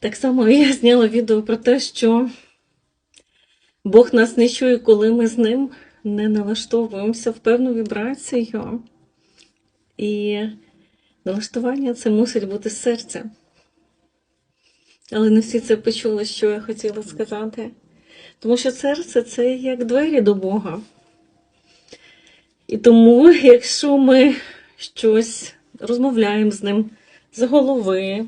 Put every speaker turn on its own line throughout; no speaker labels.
Так само я зняла відео про те, що Бог нас не чує, коли ми з ним не налаштовуємося в певну вібрацію. І налаштування це мусить бути з серця. Але не всі це почули, що я хотіла сказати. Тому що серце це як двері до Бога. І тому, якщо ми щось розмовляємо з ним з голови,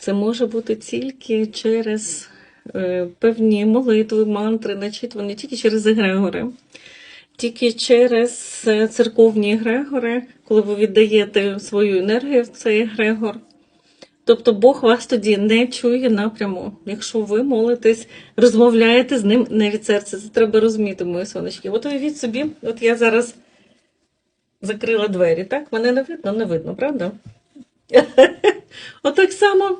це може бути тільки через е, певні молитви, мантри, начитувані тільки через егрегори, тільки через е, церковні егрегори, коли ви віддаєте свою енергію в цей егрегор. Тобто Бог вас тоді не чує напряму. Якщо ви молитесь, розмовляєте з ним не від серця. Це треба розуміти, мої сонечки. От уявіть собі, от я зараз закрила двері, так? Мене не видно, не видно, правда? Отак само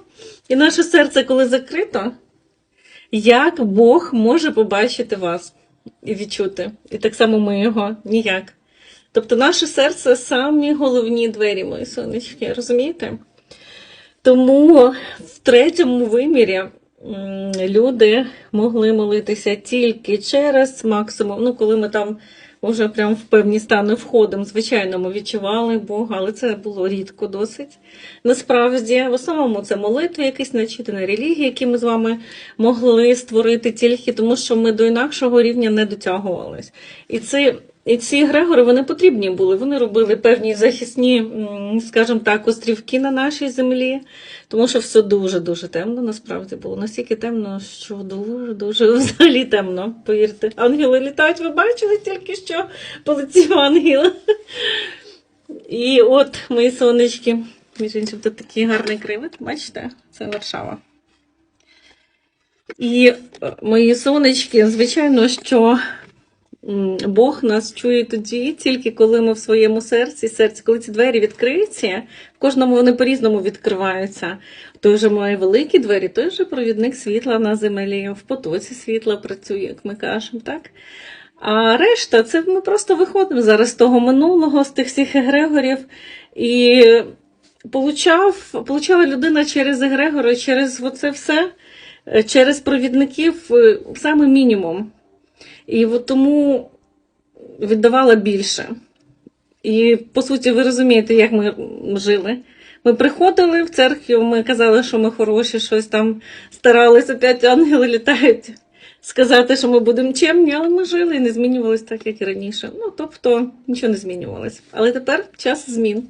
і наше серце, коли закрито, як Бог може побачити вас і відчути. І так само ми його ніяк. Тобто наше серце самі головні двері, мої сонечки, розумієте? Тому в третьому вимірі люди могли молитися тільки через максимум. Ну, коли ми там вже прям в певні стани входом. звичайно, ми відчували Бога, але це було рідко досить. Насправді, в основному це молитви, якісь начитані релігії, які ми з вами могли створити тільки тому, що ми до інакшого рівня не дотягувались. І це. І ці Грегори вони потрібні були. Вони робили певні захисні, скажімо так, острівки на нашій землі, тому що все дуже дуже темно. Насправді було настільки темно, що дуже дуже взагалі темно. Повірте, ангели літають. Ви бачили тільки що полетів ангел. І от мої сонечки, між іншим, тут такий гарний кривид. Бачите, це Варшава. І е, мої сонечки, звичайно, що Бог нас чує тоді, тільки коли ми в своєму серці, серці, коли ці двері відкриються, в кожному вони по-різному відкриваються. Той вже має великі двері, той вже провідник світла на землі, в потоці світла працює, як ми кажемо, так? А решта, це ми просто виходимо зараз з того минулого, з тих всіх егрегорів. І получав, получала людина через егрегори, через оце все, е, через провідників е, саме мінімум. І от тому віддавала більше. І по суті, ви розумієте, як ми жили. Ми приходили в церкву, ми казали, що ми хороші, щось там старалися, опять ангели літають сказати, що ми будемо чемні, але ми жили і не змінювалися так, як і раніше. Ну, тобто, нічого не змінювалося. Але тепер час змін.